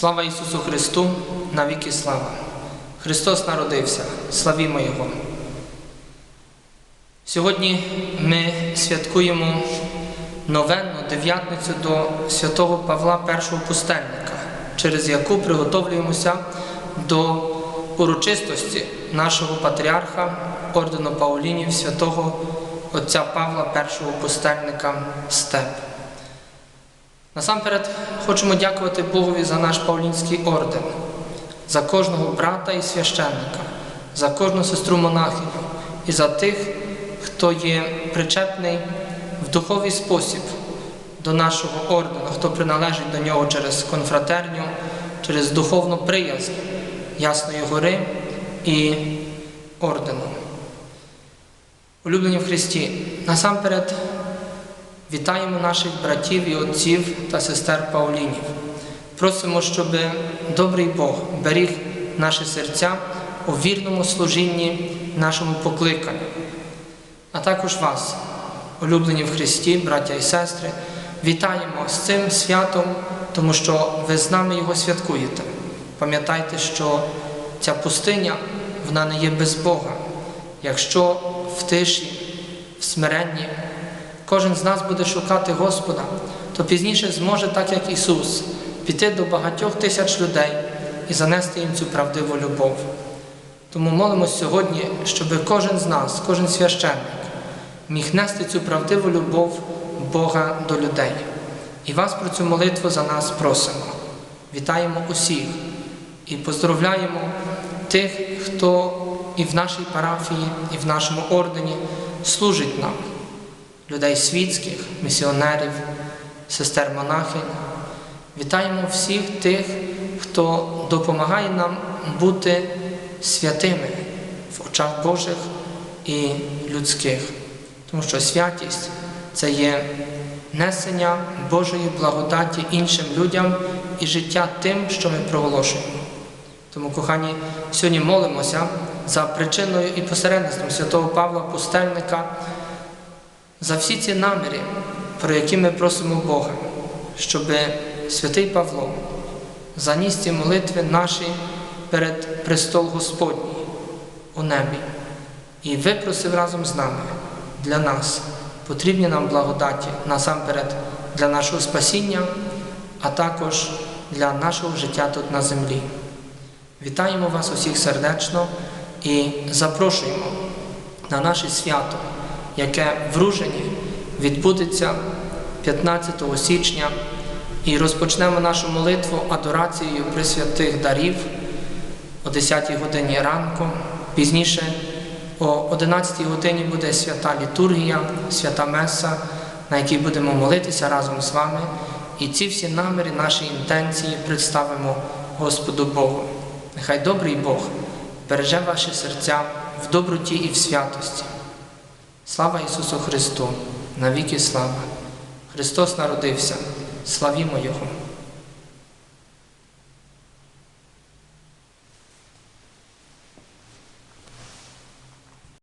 Слава Ісусу Христу, навіки слава! Христос народився, славімо Його! Сьогодні ми святкуємо новенну дев'ятницю до святого Павла І Пустельника, через яку приготовлюємося до урочистості нашого патріарха ордену Паулінів святого Отця Павла І Пустельника Степ. Насамперед хочемо дякувати Богові за наш Павлінський орден, за кожного брата і священника, за кожну сестру монахиню і за тих, хто є причетний в духовний спосіб до нашого ордену, хто приналежить до нього через конфратерню, через духовну приязнь Ясної Гори і ордену. Улюблені в Христі, насамперед Вітаємо наших братів і отців та сестер Паулінів. Просимо, щоб добрий Бог беріг наші серця у вірному служінні нашому покликанню. А також вас, улюблені в Христі, браття і сестри, вітаємо з цим святом, тому що ви з нами його святкуєте. Пам'ятайте, що ця пустиня вона не є без Бога. Якщо в тиші, в смиренні, кожен з нас буде шукати Господа, то пізніше зможе, так як Ісус, піти до багатьох тисяч людей і занести їм цю правдиву любов. Тому молимось сьогодні, щоб кожен з нас, кожен священник міг нести цю правдиву любов Бога до людей. І вас про цю молитву за нас просимо. Вітаємо усіх і поздравляємо тих, хто і в нашій парафії, і в нашому ордені служить нам людей світських, місіонерів, сестер монахинь. Вітаємо всіх тих, хто допомагає нам бути святими в очах Божих і людських. Тому що святість це є несення Божої благодаті іншим людям і життя тим, що ми проголошуємо. Тому, кохані, сьогодні молимося за причиною і посередництвом святого Павла Пустельника за всі ці наміри, про які ми просимо Бога, щоб святий Павло заніс ці молитви наші перед престол Господній у небі і випросив разом з нами для нас потрібні нам благодаті насамперед для нашого спасіння, а також для нашого життя тут на землі. Вітаємо вас усіх сердечно і запрошуємо на наше свято яке в Ружині відбудеться 15 січня, і розпочнемо нашу молитву адорацією присвятих дарів о 10 годині ранку. Пізніше о 11 годині буде свята літургія, свята Меса, на якій будемо молитися разом з вами. І ці всі наміри, наші інтенції представимо Господу Богу. Нехай добрий Бог береже ваші серця в доброті і в святості. Слава Ісусу Христу, навіки слава! Христос народився, славімо Його!